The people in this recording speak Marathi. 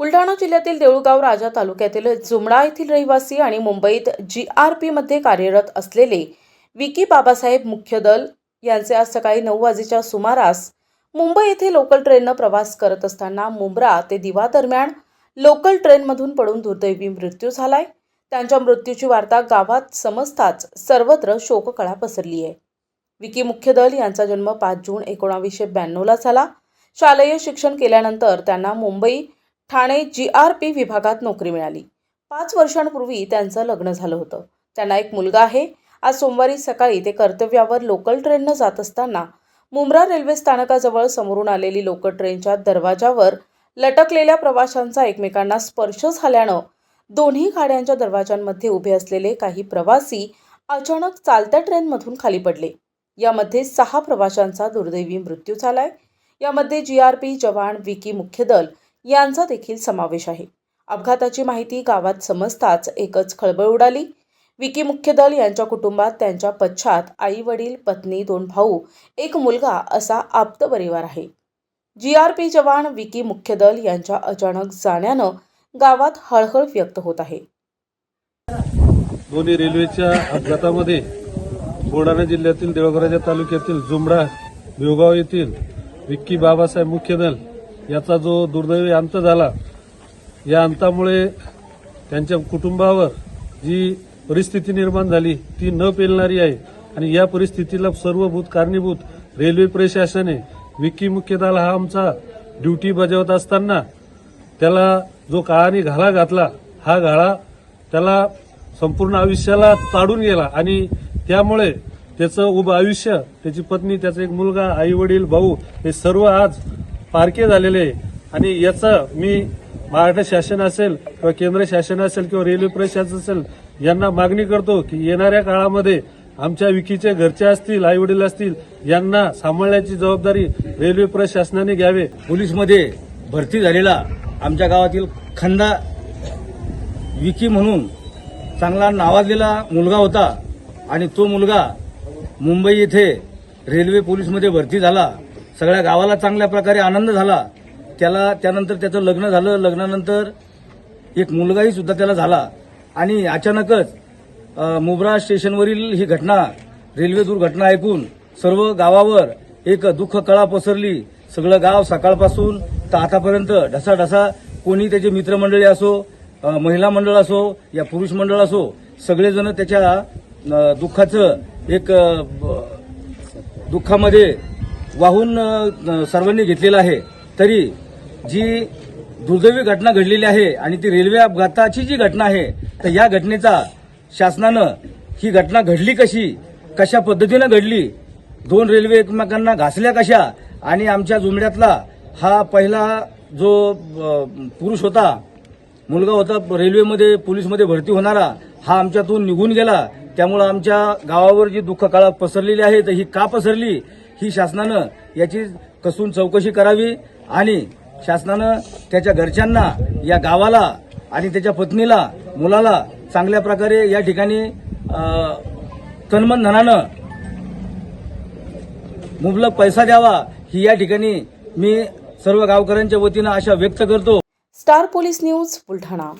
बुलढाणा जिल्ह्यातील देऊळगाव राजा तालुक्यातील जुमडा येथील रहिवासी आणि मुंबईत जी आर पीमध्ये कार्यरत असलेले विकी बाबासाहेब मुख्य दल यांचे आज सकाळी नऊ वाजेच्या सुमारास मुंबई येथे लोकल ट्रेननं प्रवास करत असताना मुंब्रा ते दिवा दरम्यान लोकल ट्रेनमधून पडून दुर्दैवी मृत्यू झालाय. त्यांच्या मृत्यूची वार्ता गावात समजताच सर्वत्र शोककळा पसरली आहे. विकी मुख्यदल यांचा जन्म पाच जून एकोणावीसशे ब्याण्णवला झाला. शालेय शिक्षण केल्यानंतर त्यांना Mumbai Thane G R P विभागात नोकरी मिळाली. पाच वर्षांपूर्वी त्यांचं लग्न झालं होतं. त्यांना एक मुलगा आहे. आज सोमवारी सकाळी ते कर्तव्यावर लोकल ट्रेननं जात असताना मुंब्रा रेल्वे स्थानकाजवळ समोरून आलेली लोकल ट्रेनच्या दरवाजावर लटकलेल्या प्रवाशांचा एकमेकांना स्पर्श झाल्यानं दोन्ही गाड्यांच्या दरवाजांमध्ये उभे असलेले काही प्रवासी अचानक चालत्या ट्रेनमधून खाली पडले. यामध्ये सहा प्रवाशांचा दुर्दैवी मृत्यू झालाय. यामध्ये जी आर पी जवान विकी मुख्यदल यांचा देखील समावेश आहे. अपघाताची माहिती गावात समजताच एकच खळबळ उडाली. विकी मुख्यदल यांच्या कुटुंबात त्यांच्या पश्चात आई वडील पत्नी दोन भाऊ एक मुलगा असा आप्त परिवार आहे. जी आर पी जवान विकी मुख्यदल यांच्या अचानक जाण्यानं गावात हळहळ व्यक्त होत आहे. दोन्ही रेल्वेच्या अपघातामध्ये बुलढाणा जिल्ह्यातील देवघराच्या तालुक्यातील जुमडा भिवगाव येथील विक्की बाबासाहेब मुख्यदल याचा जो दुर्दैवी अंत झाला या अंतामुळे त्यांच्या कुटुंबावर जी परिस्थिती निर्माण झाली ती न पेलणारी आहे. आणि या परिस्थितीला सर्वभूत कारणीभूत रेल्वे प्रशासने विक्की मुख्यदाल हा आमचा ड्युटी बजावत असताना त्याला जो काळाने घाला घातला हा घाळा त्याला संपूर्ण आयुष्याला ताडून गेला. आणि त्यामुळे त्याचं उभं आयुष्य त्याची पत्नी त्याचा एक मुलगा आई वडील भाऊ हे सर्व आज पारखे झालेले आणि याचं मी महाराष्ट्र शासन असेल किंवा केंद्र शासन असेल किंवा रेल्वे प्रशासन असेल यांना मागणी करतो की येणाऱ्या काळामध्ये आमच्या विकीचे घरचे असतील आई वडील असतील यांना सांभाळण्याची जबाबदारी रेल्वे प्रशासनाने घ्यावे. पोलीसमध्ये भरती झालेला आमच्या गावातील खंदा विकी म्हणून चांगला नावाजलेला मुलगा होता. आणि तो मुलगा मुंबई येथे रेल्वे पोलीसमध्ये भरती झाला. सगळ्या गावाला चांगल्या प्रकारे आनंद झाला. त्याला त्यानंतर त्याचं लग्न झालं. लग्नानंतर एक मुलगाही सुद्धा त्याला झाला. आणि अचानकच मुब्रा स्टेशनवरील ही घटना रेल्वे दुर्घटना ऐकून सर्व गावावर एक दुःख कळा पसरली. सगळं गाव सकाळपासून तर आतापर्यंत ढसाढसा कोणी त्याचे मित्रमंडळी असो महिला मंडळ असो या पुरुष मंडळ असो सगळेजण त्याच्या दुःखाचं एक दुःखामध्ये वाहून सर्वांनी घेतलेलं आहे. तरी जी दुर्दैवी घटना घडलेली आहे आणि ती रेल्वे अपघाताची जी घटना आहे तर या घटनेचा शासनानं ही घटना घडली कशी कशा पद्धतीनं घडली दोन रेल्वे एकमेकांना घासल्या कशा आणि आमच्या जुमड्यातला हा पहिला जो पुरुष होता मुलगा होता रेल्वेमध्ये पोलीसमध्ये भरती होणारा हा आमच्यातून निघून गेला. त्यामुळं आमच्या गावावर जी दुःख काळा पसरलेली आहे तर ही का पसरली? ही शासनानं याची कसून चौकशी करावी आणि शासनानं त्याच्या घरच्यांना या गावाला आणि त्याच्या पत्नीला मुलाला चांगल्या प्रकारे या ठिकाणी अ, तन्मन धनानं मुबलक पैसा द्यावा ही या ठिकाणी मी सर्व गावकऱ्यांच्या वतीनं आशा व्यक्त करतो. Star police news Buldhana.